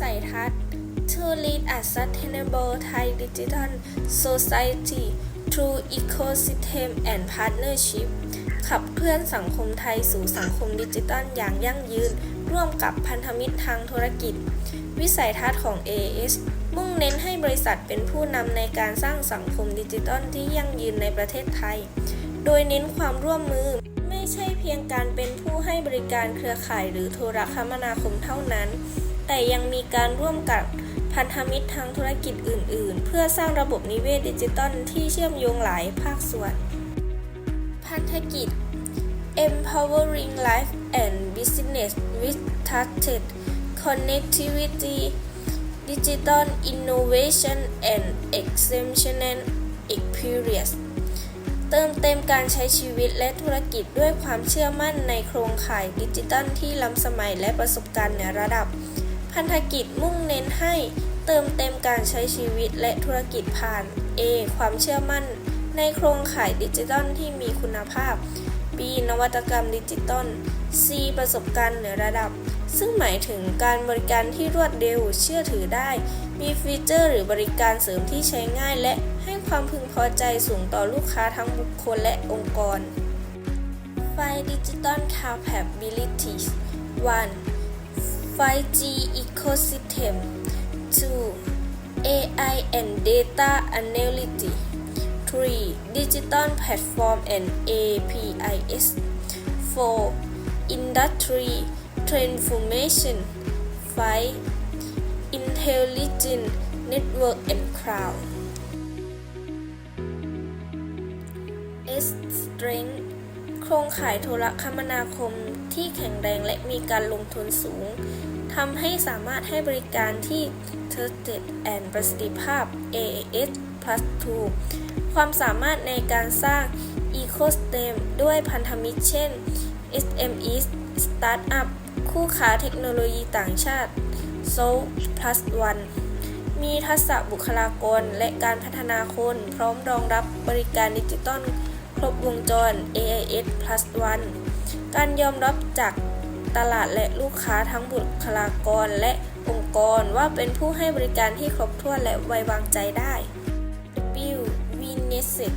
สัยทัศน์ to lead a sustainable Thai digital society through ecosystem and partnership ขับเคลื่อนสังคมไทยสู่สังคมดิจิทัลอย่างยั่งยืน ร่วมกับพันธมิตรทางธุรกิจ วิสัยทัศน์ของ AS มุ่งเน้นให้บริษัทเป็นผู้นำในการสร้างสังคมดิจิทัลที่ยั่งยืนในประเทศไทย โดยเน้นความร่วมมือ ไม่ใช่เพียงการเป็นผู้ให้บริการเครือข่ายหรือโทรคมนาคมเท่านั้น แต่ยังมีการร่วมกับพันธมิตรทางธุรกิจอื่น ๆ เพื่อสร้างระบบนิเวศดิจิตอลที่เชื่อมโยงหลายภาคส่วน พันธกิจ empowering life and business with trusted connectivity digital innovation and exceptional experience เติมเต็มการใช้ชีวิตและธุรกิจด้วยความเชื่อมั่นในโครงข่ายดิจิตัลที่ล้ำสมัยและประสบการณ์เหนือระดับ พันธกิจมุ่งเน้นให้เติมเต็มการใช้ชีวิตและธุรกิจผ่าน A ความเชื่อมั่น ในโครงข่ายดิจิทัลที่มีคุณภาพ B นวัตกรรมดิจิตอล C ประสบการณ์เหนือระดับ ซึ่งหมายถึงการบริการที่รวดเร็วเชื่อถือได้ มีฟีเจอร์หรือบริการเสริมที่ใช้ง่ายและให้ความพึงพอใจสูงต่อลูกค้าทั้งบุคคลและองค์กร5 Digital Capabilities 1. 5G Ecosystem 2. AI and Data Analytics 3. Digital Platform and APIs 4. Industry Transformation 5. Intelligent Network and Cloud S Strength โครงข่ายโทรคมนาคมที่แข็งแรงและมีการลงทุนสูงทำให้สามารถให้บริการที่ Trusted and ประสิทธิภาพ AAS Plus 2ความสามารถในการสร้าง Ecosystem ด้วยพันธมิตรเช่น SME Startup คู่ค้าเทคโนโลยีต่างชาติ s o Plus One มีทักษะบุคลากรและการพัฒนาคน พร้อมรองรับบริการดิจิตอล รบวงจร AIS Plus One การยอมรับจากตลาดและลูกค้าทั้งบุคลากรและองค์กรว่าเป็นผู้ให้บริการที่ครบถ้วนและไว้วางใจได้ W v n e s e t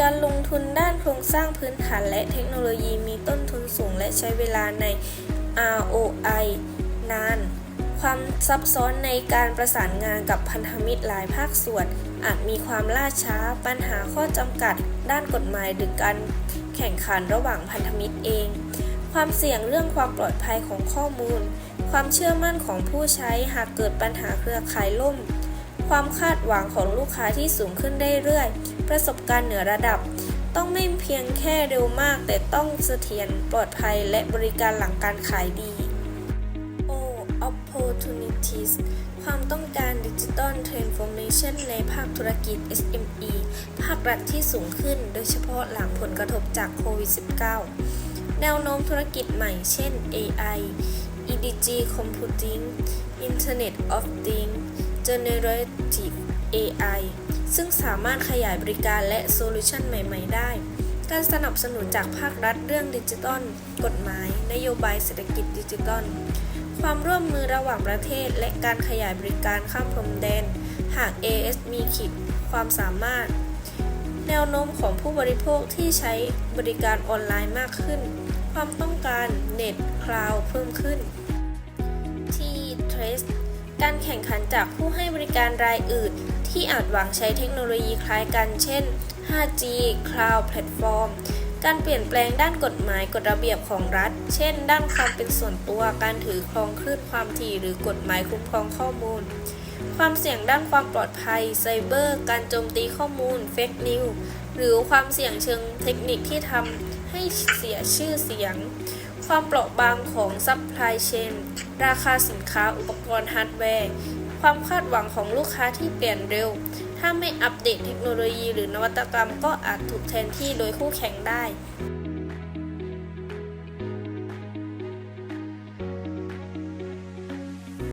การลงทุนด้านโครงสร้างพื้นฐานและเทคโนโลยีมีต้นทุนสูงและใช้เวลาใน ROI นาน ความซับซ้อนในการประสานงานกับพันธมิตรหลายภาคส่วน อาจมีความล่าช้า ปัญหาข้อจำกัด ด้านกฎหมายหรือการแข่งขันระหว่างพันธมิตรเอง ความเสี่ยงเรื่องความปลอดภัยของข้อมูล ความเชื่อมั่นของผู้ใช้หากเกิดปัญหาเครือข่ายล่ม ความคาดหวังของลูกค้าที่สูงขึ้นเรื่อยๆ ประสบการณ์เหนือระดับ ต้องไม่เพียงแค่เร็วมาก แต่ต้องเสถียรปลอดภัยและบริการหลังการขายดี opportunities ความต้องการดิจิ t a ล transformation ในภาคธุรกิจ SME ภาครัฐที่สูงขึ้น โดยเฉพาะหลังผลกระทบจากโควิด -19 แนวโน้มธุรกิจใหม่ เช่น AI EDG Computing Internet of Things Generative AI ซึ่งสามารถขยายบริการและโซลูชันใหม่ ๆ ได้ การสนับสนุนจากภาครัฐเรื่องดิจิตอลกฎหมาย นโยบายเศรษฐกิจดิจิตอลความร่วมมือระหว่างประเทศ และการขยายบริการข้ามพรมแดน หาก AS มีขีดความสามารถ แนวโน้มของผู้บริโภคที่ใช้บริการออนไลน์มากขึ้น ความต้องการเน็ตคลาว์เพิ่มขึ้น T Trace การแข่งขันจากผู้ให้บริการรายอื่น ที่อาจหวังใช้เทคโนโลยีคล้ายกัน เช่น 5G Cloud Platform การเปลี่ยนแปลงด้านกฎหมายกฎระเบียบของรัฐ เช่น ด้านความเป็นส่วนตัว การถือครองคลื่นความถี่ หรือกฎหมายคุ้มครองข้อมูล ความเสี่ยงด้านความปลอดภัย ไซเบอร์ การโจมตีข้อมูล เฟกนิวหรือความเสี่ยงเชิงเทคนิคที่ทำให้เสียชื่อเสียง ความเปราะบางของซัพพลายเชน ราคาสินค้า อุปกรณ์ฮาร์ดแวร์ ความคาดหวังของลูกค้าที่เปลี่ยนเร็ว ถ้าไม่อัปเดตเทคโนโลยีหรือนวัตกรรมก็อาจถูกแทนที่โดยคู่แข่งได้